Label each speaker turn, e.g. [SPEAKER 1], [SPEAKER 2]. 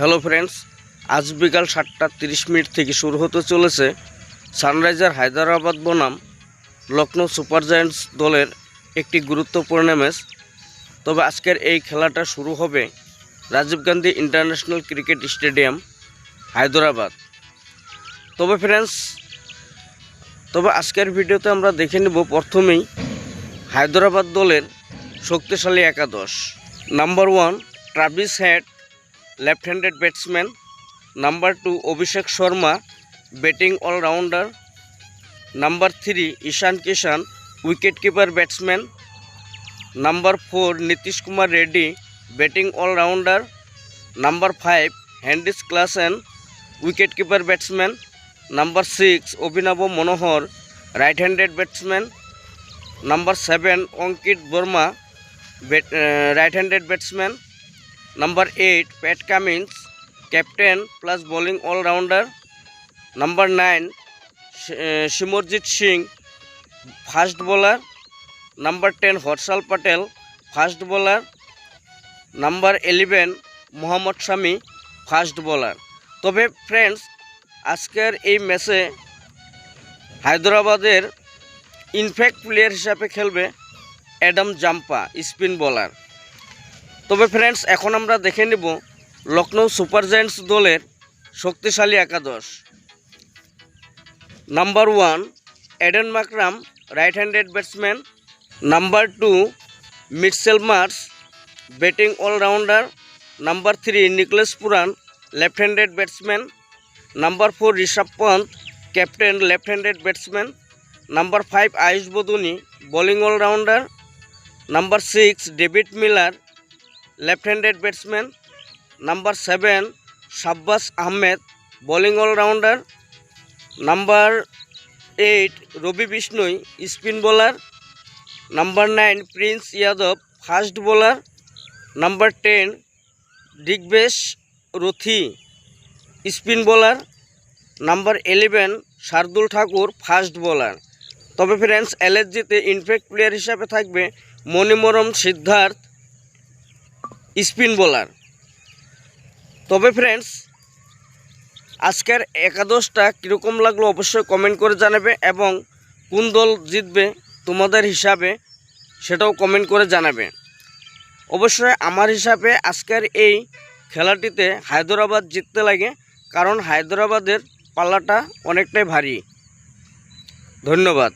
[SPEAKER 1] Hello friends, আজ বিকাল সাতটা তিরিশ মিনিট থেকে শুরু হতে চলেছে সানরাইজার হায়দ্রাবাদ বনাম লখনৌ সুপার জায়ান্টস দলের একটি গুরুত্বপূর্ণ ম্যাচ। তবে আজকের এই খেলাটা শুরু হবে Rajiv Gandhi international cricket stadium, Hyderabad. তবে ফ্রেন্ডস, তবে আজকের ভিডিওতে আমরা দেখে নেব প্রথমেই হায়দ্রাবাদ দলের শক্তিশালী একাদশ। Number one, Travis Head left handed batsman number two Abhishek Sharma batting allrounder number three Ishan Kishan wicket keeper batsman number four Nitish Kumar Reddy batting allrounder number five Heinrich Klaasen wicket keeper batsman number six Abhinav Manohar right handed batsman number seven Ankit Verma right handed batsman number eight, Pat Cummins, captain plus bowling allrounder. Number nine Simarjeet Singh, fast bowler. Number ten, Harshal Patel, fast bowler. Number eleven, Mohammed Shami, fast bowler. তবে friends, আজকের এই ম্যাচে হায়দ্রাবাদের impact player হিসাবে খেলবে Adam Zampa, spin bowler. তবে friends এখন আমরা দেখে নেব লখনৌ সুপার জায়ান্টস দলের শক্তিশালী একাদশ। Number one Aiden Markram right handed batsman number two Mitchell Marsh batting allrounder number three Nicholas Pooran left handed batsman number four Rishabh Pant captain left handed batsman number five Ayush Badoni bowling allrounder number six David Miller left handed batsman number seven Shahbaz Ahmed, bowling allrounder number eight Ravi Bishnoi, spin bowler number nine Prince Yadav, fast bowler number ten Digvesh Rathi, spin bowler number eleven Shardul Thakur, fast bowler. তবে friends, এলএসজিতে impact player হিসাবে থাকবে Manimaran Siddharth. Spin bowler. তবে friends আজকের একাদশটা কীরকম লাগল অবশ্যই কমেন্ট করে জানাবে এবং কোন দল জিতবে, তোমাদের হিসাবে সেটাও কমেন্ট করে জানাবে। অবশ্যই আমার হিসাবে আজকের এই খেলাটিতে হায়দ্রাবাদ জিততে লাগে, কারণ হায়দ্রাবাদের পাল্লাটা অনেকটাই ভারী। ধন্যবাদ।